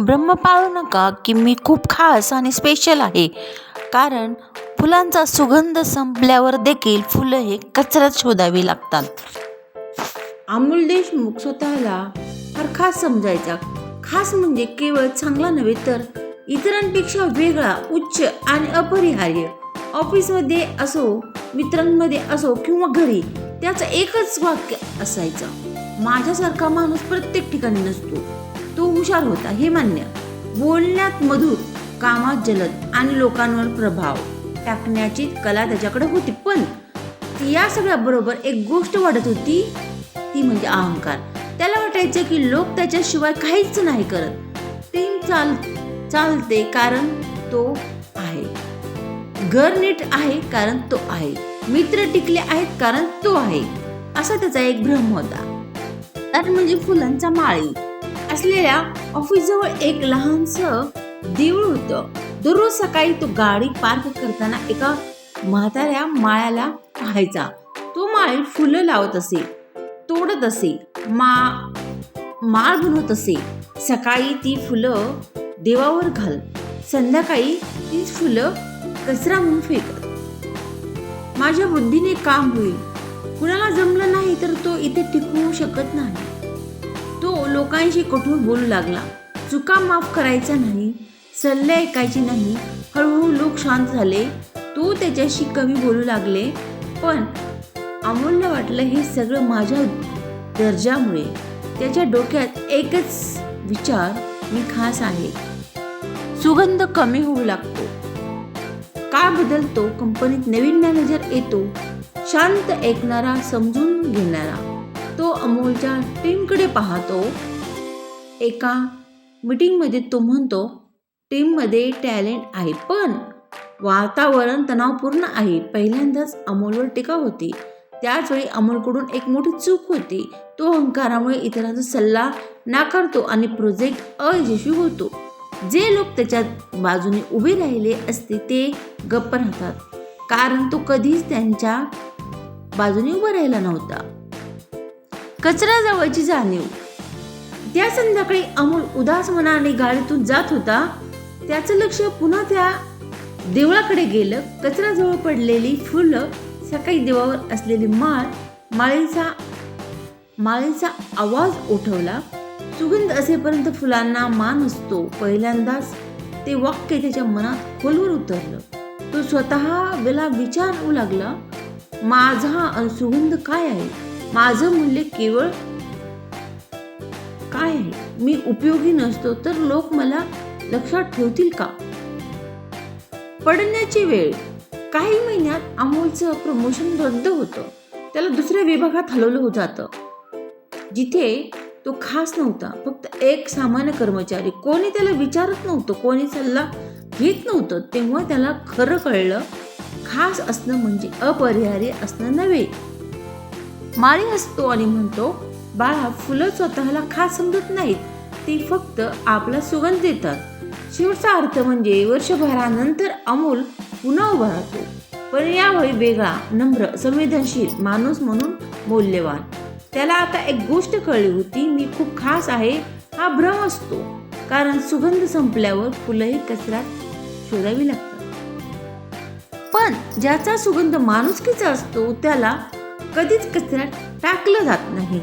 ब्रह्म पाळू नका की मी खूप खास आणि स्पेशल आहे. कारण फुलांचा सुगंध संपल्यावर देखील फुलं हे कचऱ्यात शोधावी लागतात. अमोल देशमुख स्वतःला फार खास समजायचा. खास म्हणजे केवळ चांगला नव्हे तर इतरांपेक्षा वेगळा उच्च आणि अपरिहार्य. ऑफिसमध्ये असो मित्रांमध्ये असो किंवा घरी त्याचं एकच वाक्य असायचं. माझ्यासारखा माणूस प्रत्येक ठिकाणी नसतो. तो हुशार होता हे मान्य. बोलण्यात मधुर कामात जलद आणि लोकांवर प्रभाव. टाकण्याची कला त्याच्याकडे होती पण या सगळ्याबरोबर एक गोष्ट वाढत होती ती म्हणजे अहंकार. त्याला वाटायचं की लोक त्याच्याशिवाय काहीच नाही करत. टीम चाल चालते कारण तो आहे. घर नीट आहे कारण तो आहे. मित्र टिकले आहेत कारण तो आहे. असा त्याचा एक भ्रम होता. तर म्हणजे फुलांचा माळी. असलेल्या ऑफिसजवळ एक लहानस देऊळ होतं. दररोज सकाळी तो गाडी पार्क करताना एका म्हाताऱ्या माळ्याला पाहायचा. तो माळी फुलं लावत असे तोडत असे मा माळ बनवत असे. सकाळी ती फुलं देवावर घाल संध्याकाळी ती फुलं कचरा म्हणून फेकत. माझ्या बुद्धीने काम होईल. कुणाला जमलं नाही तर तो इथे टिकवू शकत नाही. तो लोकांशी कठोर बोलू लागला. चुका माफ करायचा नाही सल्ले ऐकायचे नाही हळूहळू लोक शांत झाले. तो त्याच्याशी कमी बोलू लागले पण अमोलला वाटलं हे सगळं माझ्या दर्जामुळे. त्याच्या डोक्यात एकच विचार मी खास आहे. सुगंध कमी होऊ लागतो. का बदलतो? कंपनीत नवीन मॅनेजर येतो. शांत ऐकणारा समजून घेणारा. तो अमोलच्या टीमकडे पाहतो. एका मीटिंगमध्ये तो म्हणतो टीममध्ये टॅलेंट आहे पण वातावरण तणावपूर्ण आहे. पहिल्यांदाच अमोलवर टीका होती. त्याचवेळी अमोलकडून एक मोठी चूक होती. तो अहंकारामुळे इतरांचा सल्ला नाकारतो आणि प्रोजेक्ट अयशस्वी होतो. जे लोक त्याच्या बाजूने उभे राहिले असते ते गप्प राहतात. कारण तो कधीच त्यांच्या बाजूने उभा राहिला नव्हता. कचरा जवळची जाणीव. त्या संध्याकाळी अमोल उदास मनाने गाडीतून जात होता. त्याचं लक्ष पुन्हा त्या देवळाकडे गेलं. कचऱ्याजवळ पडलेली फुलं सकाळी देवावर असलेली माळ माळीचा माळीचा आवाज उठवला. सुगंध असेपर्यंत फुलांना मान असतो. पहिल्यांदाच ते वाक्य त्याच्या मनात खोलवर उतरलं. तो स्वतः वेळा विचारू लागला माझा सुगंध काय आहे? माझं मूल्य केवळ काय आहे? मी उपयोगी नसतो तर लोक मला लक्षात ठेवतील का? पडण्याची वेळ. काही महिन्यात अमोलचं प्रमोशन रद्द होतं. त्याला दुसऱ्या विभागात हलवलं हो जातं. जिथे तो खास नव्हता फक्त एक सामान्य कर्मचारी. कोणी त्याला विचारत नव्हतं कोणी सल्ला घेत नव्हतं तेव्हा त्याला खरं कळलं खास असणं म्हणजे अपरिहार्य असणं नव्हे. माळी असतो आणि म्हणतो बाळा फुलं स्वतःला खास समजत नाहीत. ती फक्त आपला सुगंध देतात. शेवटचा अर्थ म्हणजे वर्षभरानंतर अमोल पुन्हा उभा राहतो. पण यावेळी वेगळा नम्र संवेदनशील माणूस म्हणून मौल्यवान. त्याला आता एक गोष्ट कळली होती मी खूप खास आहे. हा भ्रम असतो कारण सुगंध संपल्यावर फुलंही कचऱ्यात शोधावी लागतात. पण ज्याचा सुगंध माणुसकीचा असतो त्याला कधीच कचऱ्यात टाकलं जात नाही.